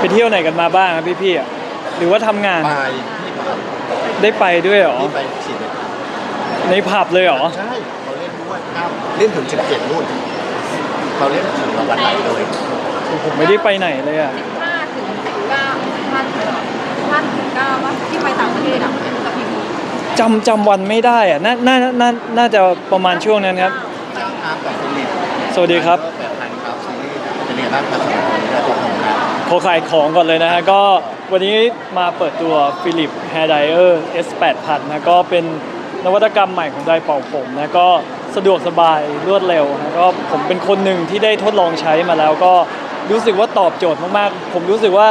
ไปเที่ยวไหนกันมาบ้างครับพี่ๆอะหรือว่าทำงานไปที่ผับได้ไปด้วยเหรอ ที่ไปฉีดเลยในผับเลยเหรอ ใช่เขาเล่นด้วยครับเล่นถึง17นู่นเขาเล่นถึงวันไหนเลยผมไม่ได้ไปไหนเลยอะ ห้าถึงเก้าห้าถึงห้าถึงเก้าว่าที่ไปต่างประเทศอะกับพี่พีจำจำวันไม่ได้อะ น่า น่า น่า น่าจะประมาณช่วงนั้นครับจ้างอาร์ตกับฟิลิปสวัสดีครับ แปดพันครับซีรีส์เป็นยังไงบ้างครับสำหรับวันนี้เราตัวของครับ ขอขายของก่อนเลยนะฮะ ก็วันนี้มาเปิดตัว Philip Hair Dryer S 8000นะก็เป็นนวัตกรรมใหม่ของไดร์เป่าผมนะก็สะดวกสบายรวดเร็วนะก็ผมเป็นคนหนึ่งที่ได้ทดลองใช้มาแล้วก็รู้สึกว่าตอบโจทย์มากๆ ผมรู้สึกว่า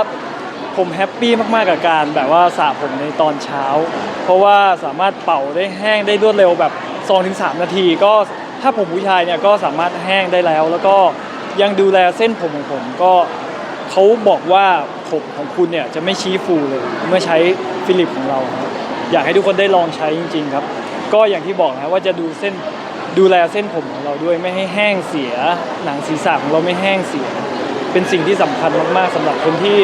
ผมแฮปปี้มากๆกับการแบบว่าสระผมในตอนเช้า เพราะว่าสามารถเป่าได้แห้งได้รวดเร็วแบบ 2-3 นาที ก็ถ้าผมผู้ชายเนี่ยก็สามารถแห้งได้แล้ว แล้วก็ยังดูแลเส้นผมของผมก็ เขาบอกว่าผมของคุณเนี่ยจะไม่ชี้ฟูเลย เมื่อใช้ฟิลิปของเราครับอยากให้ทุกคนได้ลองใช้จริง ๆ ครับ ก็อย่างที่บอกนะว่าจะดูเส้นดูแลเส้นผมของเราด้วยไม่ให้แห้งเสีย หนังศีรษะของเราไม่แห้งเสีย เป็นสิ่งที่สำคัญมากๆสำหรับคนที่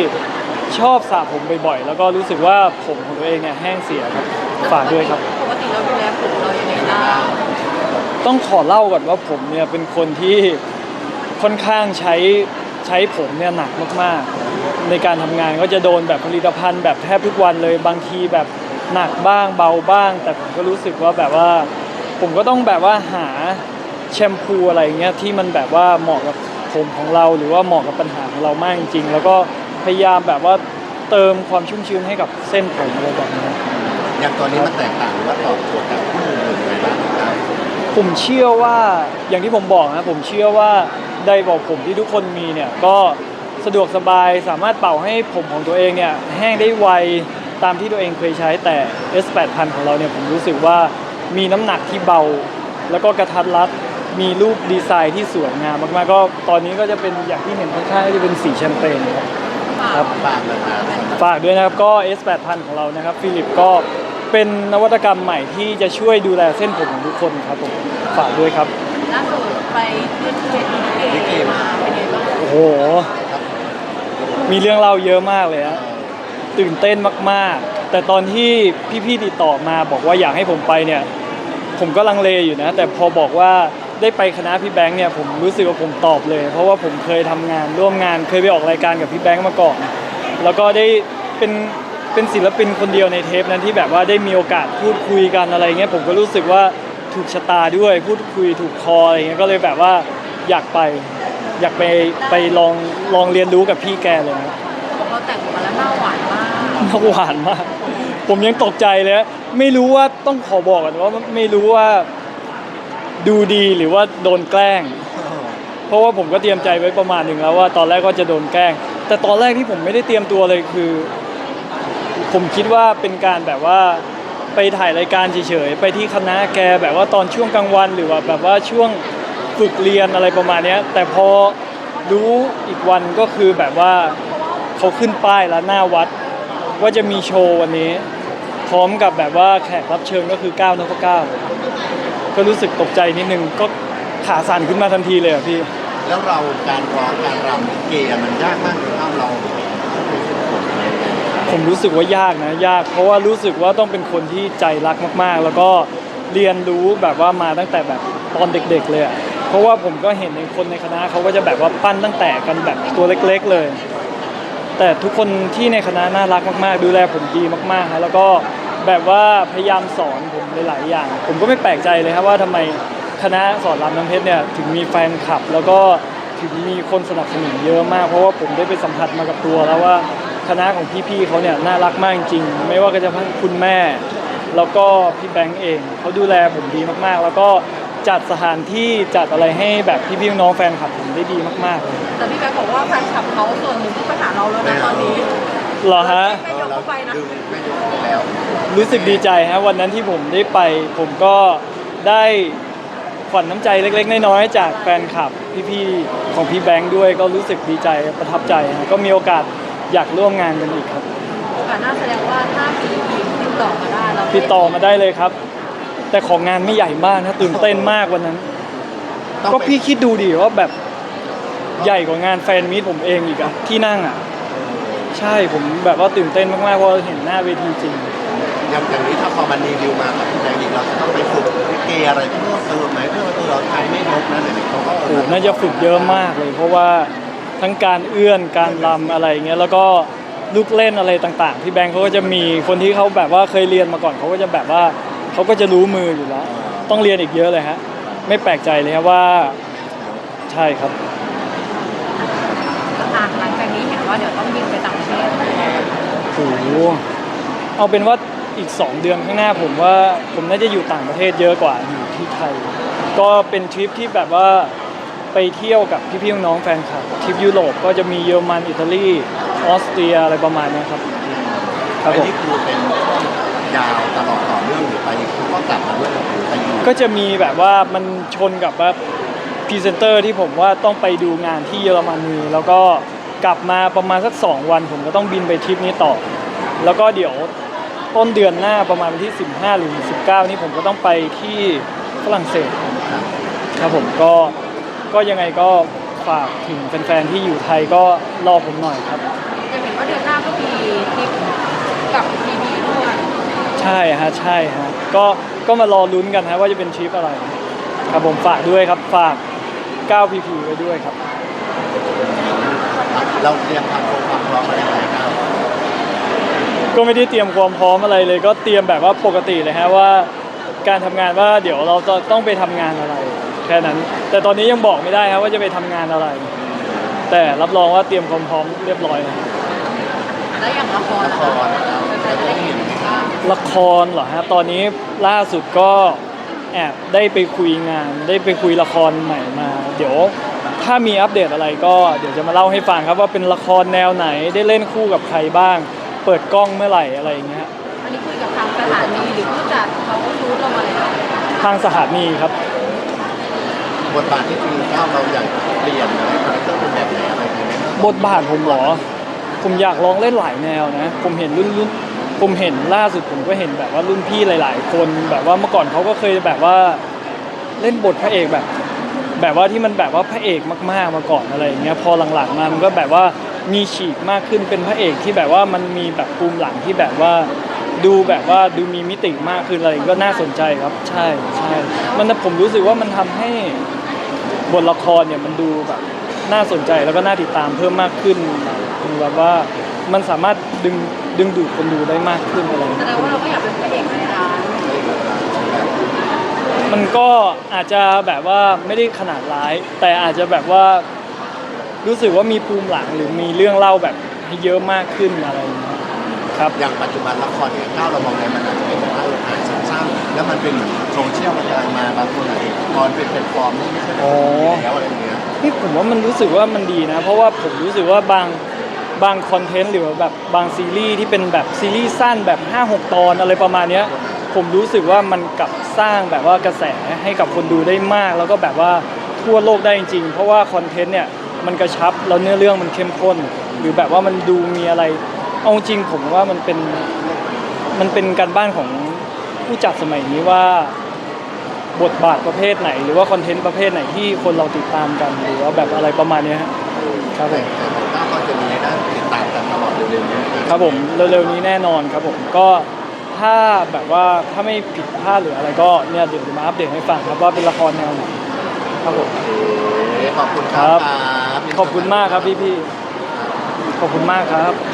ชอบสระผมบ่อยๆ แล้วก็รู้สึกว่าผมของตัวเองเนี่ยแห้งเสียครับฝากด้วยครับปกติเราดูแลผมเรายังไงบ้างต้องขอเล่าก่อนว่าผมเนี่ยเป็นคนที่ค่อนข้างใช้ ใช้ผมเนี่ยหนักมากๆ ในการทำงานก็จะโดนแบบผลิตภัณฑ์แบบแทบทุกวันเลยบางทีแบบหนักบ้างเบาบ้าง แต่ผมก็รู้สึกว่าแบบว่า ผมก็ต้องแบบว่าหาแชมพูอะไรเงี้ยที่มันแบบว่าเหมาะกับผมของเรา หรือว่าเหมาะกับปัญหาของเรามากจริงๆแล้วก็พยายามแบบว่าเติมความชุ่มชื้นให้กับเส้นผมอะไรแบบนี้อย่างตอนนี้มันแตกต่างหรือว่าตอบโจทย์กับผู้อื่นยังไงบ้างครับ ผมเชื่อว่าอย่างที่ผมบอกนะผมเชื่อว่าไดร์บอกผมที่ทุกคนมีเนี่ยก็สะดวกสบายสามารถเป่าให้ผมของตัวเองเนี่ยแห้งได้ไวตามที่ตัวเองเคยใช้แต่ S8000 ของเราเนี่ยผมรู้สึกว่ามีน้ำหนักที่เบา แล้วก็กระทัดรัดมีรูปดีไซน์ที่สวยงามมากๆก็ตอนนี้ก็จะเป็นอย่างที่เห็นข้างๆก็จะเป็นสีแชมเปญครับครับฝากเลยครับฝากด้วยนะครับก็ S8000 ของเรานะครับฟิลิปก็ เป็นนวัตกรรมใหม่ที่จะช่วยดูแลเส้นผมของทุกคนครับผมฝากด้วยครับ ล่าสุดไปขึ้นเวทีลิเกมาเป็นไงบ้างโอ้โห มีเรื่องเล่าเยอะมากเลยฮะตื่นเต้นมากๆ แต่ตอนที่พี่ๆติดต่อมาบอกว่าอยากให้ผมไปเนี่ย ผมก็ลังเลอยู่นะ แต่พอบอกว่าได้ไปคณะพี่แบงค์เนี่ยผมรู้สึกว่าผมตอบเลย เพราะว่าผมเคยทำงานร่วมงานเคยไปออกรายการกับพี่แบงค์มาก่อน แล้วก็ได้เป็น เป็นศิลปินคนเดียวในเทปนั้นที่แบบว่าได้มีโอกาสพูดคุยกันอะไรเงี้ยผมก็รู้สึกว่าถูกชะตาด้วยพูดคุยถูกคออะไรเงี้ยก็เลยแบบว่าอยากไป อยากไปไปลองลองเรียนรู้กับพี่แกเลยนะเขาบอกเราแต่งออกมาแล้วหน้าหวานมากน่าหวานมาก ผมยังตกใจเลยนะไม่รู้ว่าต้องขอบอกกันว่าไม่รู้ว่าดูดีหรือว่าโดนแกล้ง เพราะว่าผมก็เตรียมใจไว้ประมาณหนึ่งแล้วว่าตอนแรกก็จะโดนแกล้ง แต่ตอนแรกที่ผมไม่ได้เตรียมตัวเลยคือ ผมคิดว่าเป็นการแบบว่าไปถ่ายรายการเฉยๆไปที่คณะแกแบบว่าตอนช่วงกลางวันหรือว่าแบบว่าช่วงฝึกเรียนอะไรประมาณเนี้ยแต่พอรู้อีกวันก็คือแบบว่าเขาขึ้นป้ายแล้วหน้าวัด ว่าจะมีโชว์วันนี้ พร้อมกับแบบว่าแขกรับเชิญก็คือก้าวนพเก้าก็รู้สึกตกใจนิดนึงก็ขาสั่นขึ้นมาทันทีเลยอะพี่ แล้วเราการร้องการรำลิเกมันยากมากเลยครับเรา ผมรู้สึกว่ายากนะยาก เพราะว่ารู้สึกว่าต้องเป็นคนที่ใจรักมากๆ แล้วก็เรียนรู้แบบว่ามาตั้งแต่แบบตอนเด็ก ๆ เลยอะเพราะว่าผมก็เห็นในคนในคณะเขาก็จะแบบว่าปั้นตั้งแต่กันแบบตัวเล็ก ๆเลย แต่ทุกคนที่ในคณะน่ารักมาก ๆ ดูแลผมดีมากๆฮะแล้วก็แบบว่าพยายามสอนผมหลายๆอย่าง ผมก็ไม่แปลกใจเลยครับว่าทำไมคณะสอนรามน้ำเพชรเนี่ยถึงมีแฟนคลับ แล้วก็ถึงมีคนสนับสนุนเยอะมาก เพราะว่าผมได้ไปสัมผัสมากับตัวแล้วว่า คณะของพี่ๆเขาเนี่ยน่ารักมากจริงๆไม่ว่าก็จะทั้งคุณแม่ แล้วก็พี่แบงค์เองเขาดูแลผมดีมากๆ แล้วก็จัดสถานที่จัดอะไรให้แบบพี่ๆน้องๆแฟนคลับผมได้ดีมากๆเลยแต่พี่แบงค์บอกว่าแฟนคลับเขาส่วนหนึ่งที่มาหาเราแล้วนะตอนนี้เหรอฮะ ไม่ยกเข้าไปนะดึงไม่ยกไปแล้ว รู้สึกดีใจฮะวันนั้นที่ผมได้ไป ผมก็ได้ขวัญน้ำใจเล็ก ๆ น้อยๆจากแฟนคลับพี่ๆของพี่แบงค์ด้วยก็รู้สึกดีใจประทับใจฮะก็มีโอกาส อยากร่วมงานกันอีกครับโอกาสหน้าแสดงว่าถ้ามีติดต่อมาได้เราติดต่อมาได้เลยครับ แต่ของงานไม่ใหญ่มากนะตื่นเต้นมากวันนั้นต้องก็ไปพี่คิดดูดิว่าแบบใหญ่กว่างานแฟนมีตผมเองอีกอะที่นั่งอะใช่ผมแบบว่าตื่นเต้นมากๆเพราะเห็นหน้าเวทีจริงอย่างอย่างนี้ถ้าพอมันรีวิวมากับพี่แดงอีกเราจะต้องไปฝึกลิเกอะไรเพิ่มเติมไหมเพื่อว่าตัวเราไทยไม่นกนะเดี๋ยวนี้เขาก็โอ้โหน่าจะฝึกเยอะมากเลย เพราะว่า ทั้งการเอื้อนการรำอะไรเงี้ยแล้วก็ลูกเล่นอะไรต่างๆ ที่แบงค์เขาก็จะมีคนที่เขาแบบว่าเคยเรียนมาก่อนเขาก็จะแบบว่าเขาก็จะรู้มืออยู่แล้ว ต้องเรียนอีกเยอะเลยฮะไม่แปลกใจเลยครับว่าใช่ครับ อะหลังจากนี้เห็นว่าเดี๋ยวต้องบินไปต่างประเทศโอ้โหเอาเป็นว่าอีก 2 เดือนข้างหน้าผมว่าผมน่าจะอยู่ต่างประเทศเยอะกว่าอยู่ที่ไทย ก็เป็นทริปที่แบบว่า ไปเที่ยวกับพี่ๆน้องๆแฟนคลับทริปยุโรปก็จะมีเยอรมันอิตาลีออสเตรียอะไรประมาณเนี้ยครับครับอันผมนี้คือเป็นช่วงยาวตลอดต่อเนื่องหรือไปคุณก็กลับมาด้วยหรือไปอยู่ก็จะมีแบบว่ามันชนกับว่าพรีเซนเตอร์ที่ผมว่าต้องไปดูงานที่เยอรมนีแล้วก็กลับมาประมาณสัก 2 วัน ผมก็ต้องบินไปทริปนี้ต่อ แล้วก็เดี๋ยวต้นเดือนหน้าประมาณวันที่ 15 หรือ 19 นี่ผมก็ต้องไปที่ฝรั่งเศส ครับผมก็ ก็ยังไงก็ฝากถึงแฟนๆที่อยู่ไทยก็รอผมหน่อยครับ จะเห็นว่าเดือนหน้าก็มีทริปกับพีดีด้วยใช่ฮะใช่ฮะก็ก็มารอลุ้นกันฮะว่าจะเป็นทริปอะไร ครับผมฝากด้วยครับฝาก 9PP ไว้ด้วยครับ เราเตรียมความพร้อมความพร้อมอะไรยังไงครับก็ไม่ได้เตรียมความพร้อมอะไรเลย ก็เตรียมแบบว่าปกติเลยฮะว่า การทำงานว่าเดี๋ยวเราจะต้องไปทำงานอะไร แค่นั้น แต่ตอนนี้ยังบอกไม่ได้ครับว่าจะไปทำงานอะไร แต่รับรองว่าเตรียมความพร้อมเรียบร้อยแล้วแล้วอย่างละครละล่ะคคะรนะครับจะได้เห็นบ้างละครเหรอฮะตอนนี้ล่าสุดก็แอบได้ไปคุยงาน ได้ไปคุยละครใหม่มา เดี๋ยวถ้ามีอัปเดตอะไรก็เดี๋ยวจะมาเล่าให้ฟังครับว่าเป็นละครแนวไหนได้เล่นคู่กับใครบ้าง เปิดกล้องเมื่อไหร่อะไรอย่างเงี้ยอันนี้คุยกับทางสถานีหรือผู้จัดเขาก็รู้เรามาแล้วทางสถานีครับ บทบาทที่ทีมเก้าวเราอยากเปลี่ยนอะไรคาแรคเตอร์เป็นแบบไหนอะไรอย่างเงี้ยบทบาทผมเหรอ ผมอยากลองเล่นหลายแนวนะ ผมเห็นรุ่นรุ่นผมเห็นล่าสุดผมก็เห็นแบบว่ารุ่นพี่หลาย ๆ คนแบบว่าเมื่อก่อนเขาก็เคยแบบว่าเล่นบทพระเอกแบบ แบบว่าที่มันแบบว่าพระเอกมากๆมาก่อนอะไรอย่างเงี้ยพอหลังๆมามันก็แบบว่ามีฉีกมากขึ้นเป็นพระเอกที่แบบว่ามันมีแบบภูมิหลังที่แบบว่าดูแบบว่าดูมีมิติมากขึ้นอะไรก็น่าสนใจครับ ใช่ใช่มันผมรู้สึกว่ามันทำให้ บทละครเนี่ยมันดูแบบน่าสนใจแล้วก็น่าติดตามเพิ่มมากขึ้นคือแบบว่ามันสามารถดึงดึงดูดคนดูได้มากขึ้นอะไรอย่างแสเงี้ยดงว่าเราก็อยากเป็นพระเอกในร้านมันก็อาจจะแบบว่าไม่ได้ขนาดร้าย แต่อาจจะแบบว่า รู้สึกว่ามีภูมิหลังหรือมีเรื่องเล่าแบบให้เยอะมากขึ้นอะไรอย่างเงี้ย ครับ อย่างปัจจุบันละครที่เก้าเรามองในมันอาจจะเป็นแบบว่าเอออ่านสั้นๆแล้วมันเป็นเหมือนโซเชียลมันกำลังมาบางคนอาจจะตอนเป็นแพลตฟอร์มนี่ไม่ใช่เป็นคนแล้วอะไรอย่างเงี้ยนี่ผมว่ามันรู้สึกว่ามันดีนะ เพราะว่าผมรู้สึกว่าบางบางคอนเทนต์หรือว่าแบบบางซีรีส์ที่เป็นแบบซีรีส์สั้นแบบ 5-6 ตอนอะไรประมาณเนี้ยผมรู้สึกว่ามันกลับสร้างแบบว่ากระแสให้กับคนดูได้มาก แล้วก็แบบว่าทั่วโลกได้จริงๆ เพราะว่าคอนเทนต์เนี่ยมันกระชับแล้วเนื้อเรื่องมันเข้มข้น หรือแบบว่ามันดูมีอะไร เอาจริงผมว่ามันเป็นมันเป็นการบ้านของผู้จัดสมัยนี้ว่า บทบาทประเภทไหน หรือว่าคอนเทนต์ประเภทไหนที่คนเราติดตามกัน หรือว่าแบบอะไรประมาณเนี้ยฮะครับผแต่มแต่ของเก้าก็จะมีให้ได้ติดตามกันตลอดเร็วๆนี้ครับผมเร็วๆนี้แน่นอนครับผมก็ถ้าแบบว่าถ้าไม่ผิดพลาดหรืออะไรก็เนี่ยเดี๋ยวจะมาอัปเดตให้ฟังครับว่าเป็นละครแนวไหนครับผมขอบคุณครับ ขอบคุณมากครับพี่ๆขอบคุณมากครับค